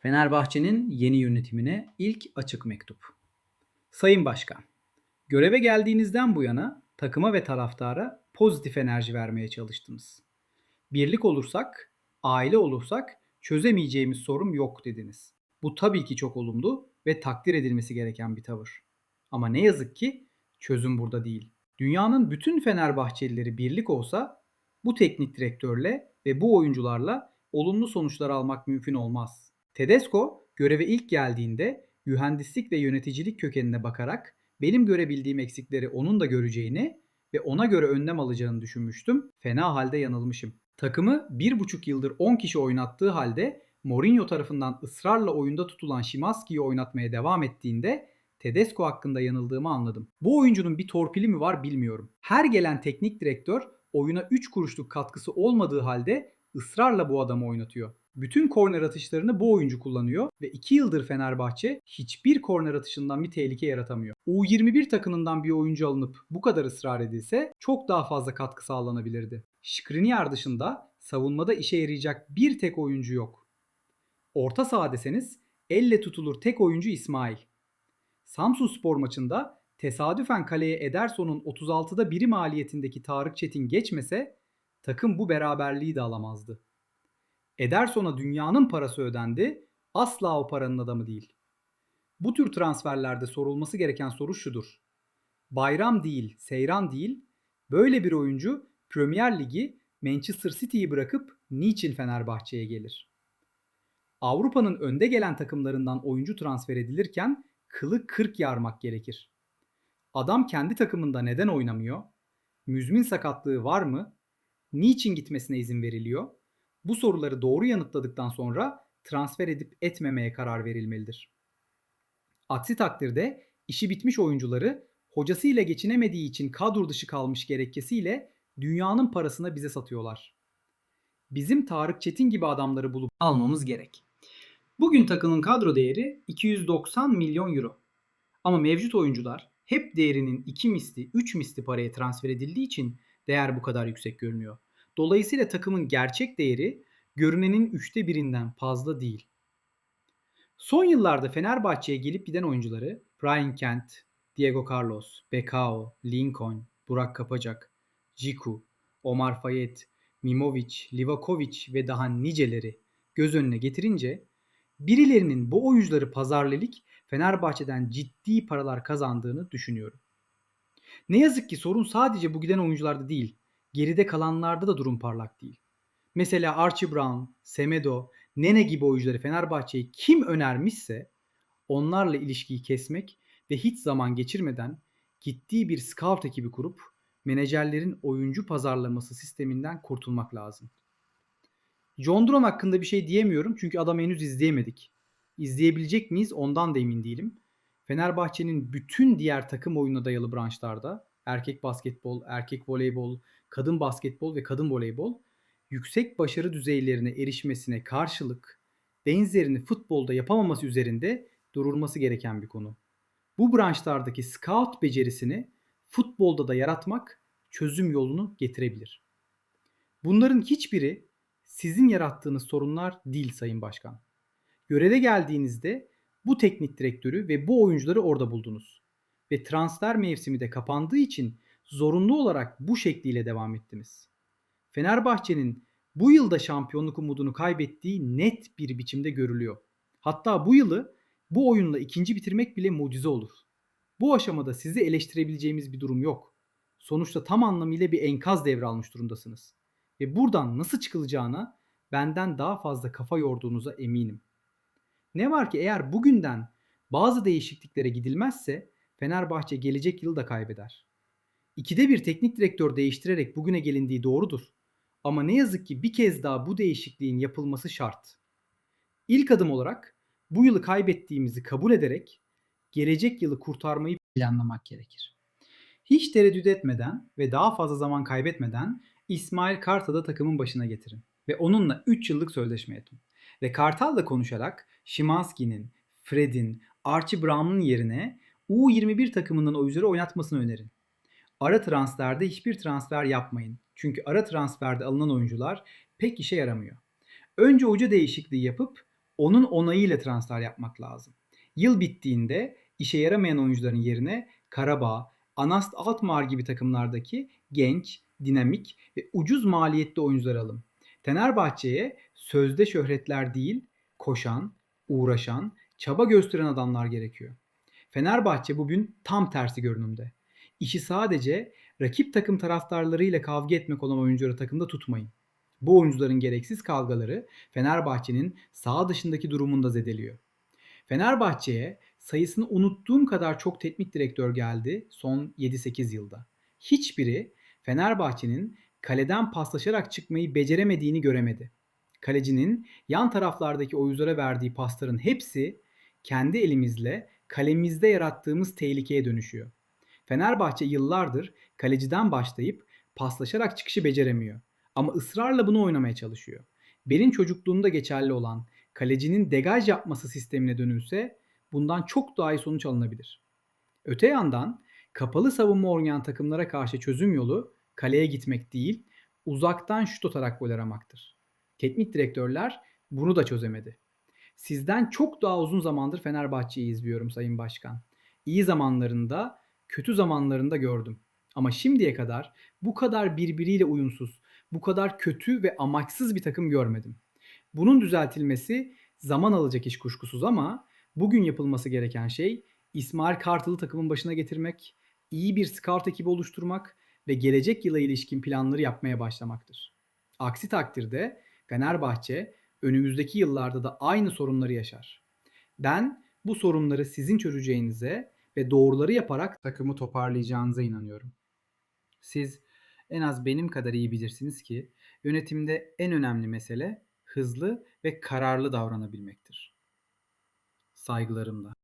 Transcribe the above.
Fenerbahçe'nin yeni yönetimine ilk açık mektup. Sayın Başkan, göreve geldiğinizden bu yana takıma ve taraftara pozitif enerji vermeye çalıştınız. Birlik olursak, aile olursak çözemeyeceğimiz sorun yok dediniz. Bu tabii ki çok olumlu ve takdir edilmesi gereken bir tavır. Ama ne yazık ki çözüm burada değil. Dünyanın bütün Fenerbahçelileri birlik olsa bu teknik direktörle ve bu oyuncularla olumlu sonuçlar almak mümkün olmaz. Tedesco göreve ilk geldiğinde mühendislik ve yöneticilik kökenine bakarak benim görebildiğim eksikleri onun da göreceğini ve ona göre önlem alacağını düşünmüştüm. Fena halde yanılmışım. Takımı bir buçuk yıldır 10 kişi oynattığı halde Mourinho tarafından ısrarla oyunda tutulan Şimanski'yi oynatmaya devam ettiğinde Tedesco hakkında yanıldığımı anladım. Bu oyuncunun bir torpili mi var bilmiyorum. Her gelen teknik direktör oyuna 3 kuruşluk katkısı olmadığı halde ısrarla bu adamı oynatıyor. Bütün korner atışlarını bu oyuncu kullanıyor ve 2 yıldır Fenerbahçe hiçbir korner atışından bir tehlike yaratamıyor. U21 takımından bir oyuncu alınıp bu kadar ısrar edilse çok daha fazla katkı sağlanabilirdi. Skriniar dışında savunmada işe yarayacak bir tek oyuncu yok. Orta saha deseniz elle tutulur tek oyuncu İsmail. Samsun Spor maçında tesadüfen kaleye Ederson'un 36'da biri maliyetindeki Tarık Çetin geçmese takım bu beraberliği de alamazdı. Ederson'a dünyanın parası ödendi, asla o paranın adamı değil. Bu tür transferlerde sorulması gereken soru şudur. Bayram değil, seyran değil, böyle bir oyuncu Premier Ligi Manchester City'yi bırakıp niçin Fenerbahçe'ye gelir? Avrupa'nın önde gelen takımlarından oyuncu transfer edilirken kılı kırk yarmak gerekir. Adam kendi takımında neden oynamıyor? Müzmin sakatlığı var mı? Niçin gitmesine izin veriliyor? Bu soruları doğru yanıtladıktan sonra transfer edip etmemeye karar verilmelidir. Aksi takdirde işi bitmiş oyuncuları hocasıyla geçinemediği için kadro dışı kalmış gerekçesiyle dünyanın parasına bize satıyorlar. Bizim Tarık Çetin gibi adamları bulup almamız gerek. Bugün takımın kadro değeri 290 milyon euro. Ama mevcut oyuncular hep değerinin 2 misli, 3 misli paraya transfer edildiği için değer bu kadar yüksek görünüyor. Dolayısıyla takımın gerçek değeri görünenin üçte birinden fazla değil. Son yıllarda Fenerbahçe'ye gelip giden oyuncuları Brian Kent, Diego Carlos, Bekao, Lincoln, Burak Kapacak, Jiku, Omar Fayet, Mimovic, Livakovic ve daha niceleri göz önüne getirince birilerinin bu oyuncuları pazarlayarak Fenerbahçe'den ciddi paralar kazandığını düşünüyorum. Ne yazık ki sorun sadece bu giden oyuncularda değil, geride kalanlarda da durum parlak değil. Mesela Archie Brown, Semedo, Nene gibi oyuncuları Fenerbahçe'ye kim önermişse onlarla ilişkiyi kesmek ve hiç zaman geçirmeden gittiği bir scout ekibi kurup menajerlerin oyuncu pazarlaması sisteminden kurtulmak lazım. John Duran hakkında bir şey diyemiyorum çünkü adamı henüz izleyemedik. İzleyebilecek miyiz ondan da emin değilim. Fenerbahçe'nin bütün diğer takım oyununa dayalı branşlarda erkek basketbol, erkek voleybol, kadın basketbol ve kadın voleybol yüksek başarı düzeylerine erişmesine karşılık benzerini futbolda yapamaması üzerinde durulması gereken bir konu. Bu branşlardaki scout becerisini futbolda da yaratmak çözüm yolunu getirebilir. Bunların hiçbiri sizin yarattığınız sorunlar değil Sayın Başkan. Göreve geldiğinizde bu teknik direktörü ve bu oyuncuları orada buldunuz. Ve transfer mevsimi de kapandığı için zorunlu olarak bu şekliyle devam ettiniz. Fenerbahçe'nin bu yılda şampiyonluk umudunu kaybettiği net bir biçimde görülüyor. Hatta bu yılı bu oyunla ikinci bitirmek bile mucize olur. Bu aşamada sizi eleştirebileceğimiz bir durum yok. Sonuçta tam anlamıyla bir enkaz devralmış durumdasınız. Ve buradan nasıl çıkılacağına benden daha fazla kafa yorduğunuza eminim. Ne var ki eğer bugünden bazı değişikliklere gidilmezse Fenerbahçe gelecek yıl da kaybeder. İkide bir teknik direktör değiştirerek bugüne gelindiği doğrudur. Ama ne yazık ki bir kez daha bu değişikliğin yapılması şart. İlk adım olarak bu yılı kaybettiğimizi kabul ederek gelecek yılı kurtarmayı planlamak gerekir. Hiç tereddüt etmeden ve daha fazla zaman kaybetmeden İsmail Kartal'ı takımın başına getirin ve onunla 3 yıllık sözleşme yapın. Ve Kartal'la konuşarak Şimanski'nin, Fred'in, Archie Brown'un yerine U21 takımının oyuncuları oynatmasını önerin. Ara transferde hiçbir transfer yapmayın. Çünkü ara transferde alınan oyuncular pek işe yaramıyor. Önce hoca değişikliği yapıp Onun onayıyla transfer yapmak lazım. Yıl bittiğinde işe yaramayan oyuncuların yerine Karabağ, Anast Alkmaar gibi takımlardaki genç, dinamik ve ucuz maliyetli oyuncular alın. Fenerbahçe'ye sözde şöhretler değil, koşan, uğraşan, çaba gösteren adamlar gerekiyor. Fenerbahçe bugün tam tersi görünümde. İşi sadece rakip takım taraftarlarıyla kavga etmek olan oyuncuları takımda tutmayın. Bu oyuncuların gereksiz kavgaları Fenerbahçe'nin sağ dışındaki durumunu da zedeliyor. Fenerbahçe'ye sayısını unuttuğum kadar çok teknik direktör geldi son 7-8 yılda. Hiçbiri Fenerbahçe'nin kaleden paslaşarak çıkmayı beceremediğini göremedi. Kalecinin yan taraflardaki oyunculara verdiği pasların hepsi kendi elimizle kalemizde yarattığımız tehlikeye dönüşüyor. Fenerbahçe yıllardır kaleciden başlayıp paslaşarak çıkışı beceremiyor. Ama ısrarla bunu oynamaya çalışıyor. Benim çocukluğumda geçerli olan kalecinin degaj yapması sistemine dönülse bundan çok daha iyi sonuç alınabilir. Öte yandan kapalı savunma oynayan takımlara karşı çözüm yolu kaleye gitmek değil, uzaktan şut atarak gol aramaktır. Teknik direktörler bunu da çözemedi. Sizden çok daha uzun zamandır Fenerbahçe'yi izliyorum Sayın Başkan. İyi zamanlarında, kötü zamanlarında gördüm. Ama şimdiye kadar bu kadar birbiriyle uyumsuz, bu kadar kötü ve amaçsız bir takım görmedim. Bunun düzeltilmesi zaman alacak iş kuşkusuz ama bugün yapılması gereken şey İsmail Kartal'ı takımın başına getirmek, iyi bir scout ekibi oluşturmak ve gelecek yıla ilişkin planları yapmaya başlamaktır. Aksi takdirde Fenerbahçe önümüzdeki yıllarda da aynı sorunları yaşar. Ben bu sorunları sizin çözeceğinize ve doğruları yaparak takımı toparlayacağınıza inanıyorum. Siz en az benim kadar iyi bilirsiniz ki yönetimde en önemli mesele hızlı ve kararlı davranabilmektir. Saygılarımla.